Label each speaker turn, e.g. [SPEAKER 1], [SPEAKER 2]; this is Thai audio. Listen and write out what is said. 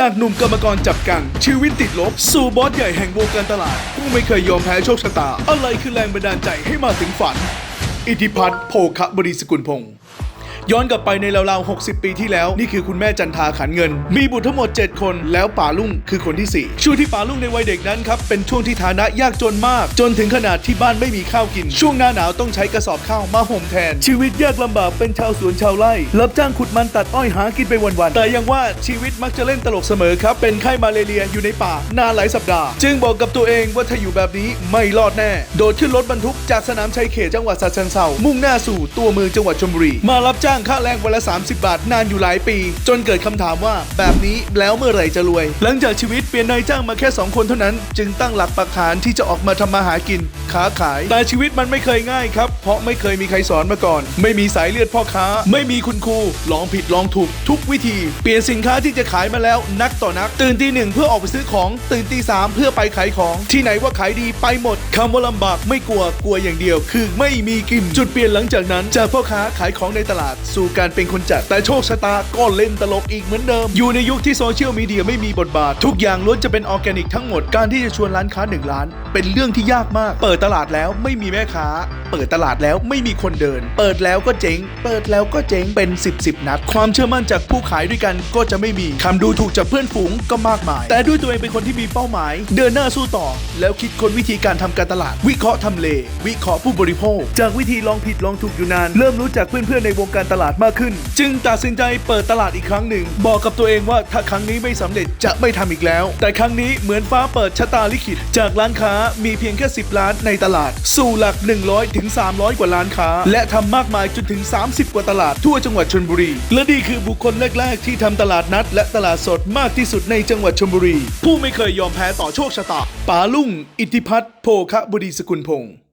[SPEAKER 1] จากหนุ่มกรรมกรจับกัง ชีวิตติดลบ สู่บอสใหญ่แห่งวงการตลาด ผู้ไม่เคยยอมแพ้โชคชะตา อะไรคือแรงบันดาลใจให้มาถึงฝัน อิทธิพัฒน์โภคบริสกุลพงศ์ ย้อนกลับไปในราวๆ 60 ปีที่แล้ว นี่คือคุณแม่จันทาขันเงิน มีบุตรทั้งหมด 7 คน แล้วป่าลุงคือคนที่ 4 ช่วงที่ป่าลุงในวัยเด็กนั้นครับ เป็นช่วงที่ฐานะยากจนมาก จนถึงขนาดที่บ้านไม่มีข้าวกิน ช่วงหน้าหนาวต้องใช้กระสอบข้าวมาห่มแทน ชีวิตยากลำบากเป็นชาวสวนชาวไร่ รับจ้างขุดมันตัดอ้อยหากินไปวันๆแต่ยังว่าชีวิตมักจะเล่นตลกเสมอครับเป็นไข้มาเลเรียอยู่ในป่านานหลายสัปดาห์ จึงบอกกับตัวเองว่าถ้าอยู่แบบนี้ไม่รอดแน่ โดดขึ้นรถบรรทุกจากสนามชัยเขตจังหวัดฉะเชิงเทรามุ่งหน้าสู่ตัวเมืองจังหวัดชลบุรีมารับจ้างางค่าแรงวันละ 30 บาทนานอยู่หลายปี จนเกิดคำถามว่าแบบนี้แล้วเมื่อไหร่จะรวย หลังจากชีวิตเปลี่ยนนายจ้างมาแค่ 2 คนเท่านั้น จึงตั้งหลักปักฐานที่จะออกมาทำมาหากินค้าขาย แต่ชีวิตมันไม่เคยง่ายครับ เพราะไม่เคยมีใครสอนมาก่อน ไม่มีสายเลือดพ่อค้า ไม่มีคุณครูลองผิดลองถูกทุกวิธี เปลี่ยนสินค้าที่จะขายมาแล้วนักต่อนัก ตื่นตีหนึ่งเพื่อออกไปซื้อของ ตื่นตีสามเพื่อไปขายของ ที่ไหนว่าขายดีไปหมดคำว่าลำบากไม่กลัวกลัวอย่างเดียว คือไม่มีกินจุดเปลี่ยนหลังจากนั้นจากพ่อค้าขายของในตลาดสู่การเป็นคนจัด แต่โชคชะตาก็เล่นตลกอีกเหมือนเดิม อยู่ในยุคที่โซเชียลมีเดียไม่มีบทบาท ทุกอย่างล้วนจะเป็นออร์แกนิกทั้งหมดการที่จะชวนร้านค้าหนึ่งร้าน เป็นเรื่องที่ยากมาก เปิดตลาดแล้วไม่มีแม่ค้า เปิดตลาดแล้วไม่มีคนเดิน เปิดแล้วก็เจ๊ง เปิดแล้วก็เจ๊งเป็น 10บสนัด ความเชื่อมั่นจากผู้ขายด้วยกันก็จะไม่มีคำดูถูกจากเพื่อนฝูงก็มากมาย แต่ด้วยตัวเองเป็นคนที่มีเป้าหมาย เดินหน้าสู้ต่อ แล้วคิดค้นวิธีการทำการตลาด วิเคราะห์ทำเล วิเคราะห์ผู้บริโภค จากวิธีลองผิดลองถูกอยู่นาน เริ่มรู้จักเพื่อนๆในวงการตลาดมากขึ้น จึงตัดสินใจเปิดตลาดอีกครั้งหนึ่ง บอกกับตัวเองว่าถ้าครั้งนี้ไม่สำเร็จจะไม่ทำอีกแล้ว แต่ครั้งนี้เหมือนฟ้าเปิดชะตาลิขิต จากร้านค้ามีเพียงแค่ 10ร้านในตลาด สู่หลัก 100ถึง300 กว่าร้านค้า และทำมากมายจนถึง 30 กว่าตลาดทั่วจังหวัดชลบุรี และนี่คือบุคคลแรก ๆ ที่ทำตลาดนัด และตลาดสดมากที่สุดในจังหวัดชลบุรี ผู้ไม่เคยยอมแพ้ต่อโชคชะตาป๋าลุ่ง อิทธิพัฒน์โภคะบุดีสกุลพงศ์